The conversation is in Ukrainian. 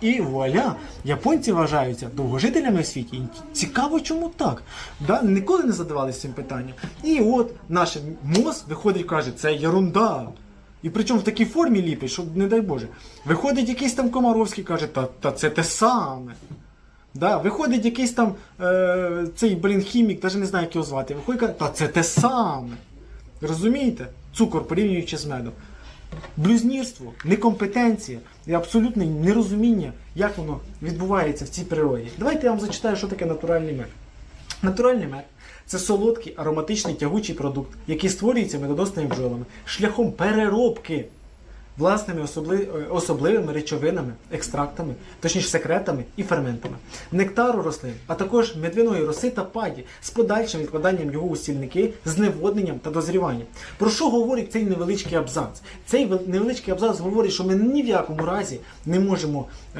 І вуаля, японці вважаються довгожителями в світі. Цікаво, чому так. Да? Ніколи не задавалися цим питанням. І от наш МОЗ виходить і каже, це ерунда. І причому в такій формі ліпить, що не дай Боже. Виходить якийсь там Комаровський каже, та, та це те саме. Да, виходить якийсь там е, цей блін хімік, навіть не знаю, як його звати. Виходить, каже, та це те саме. Розумієте? Цукор порівнюючи з медом. Блюзнірство, некомпетенція і абсолютне нерозуміння, як воно відбувається в цій природі. Давайте я вам зачитаю, що таке натуральний мед. Натуральний мед це солодкий ароматичний тягучий продукт, який створюється медоносними бджолами шляхом переробки власними е, особливими речовинами, екстрактами, точніше секретами і ферментами, нектару рослин, а також медвяної роси та паді з подальшим відкладанням його у стільники, зневодненням та дозріванням. Про що говорить цей невеличкий абзац? Цей вел- невеличкий абзац говорить, що ми ні в якому разі не можемо. е,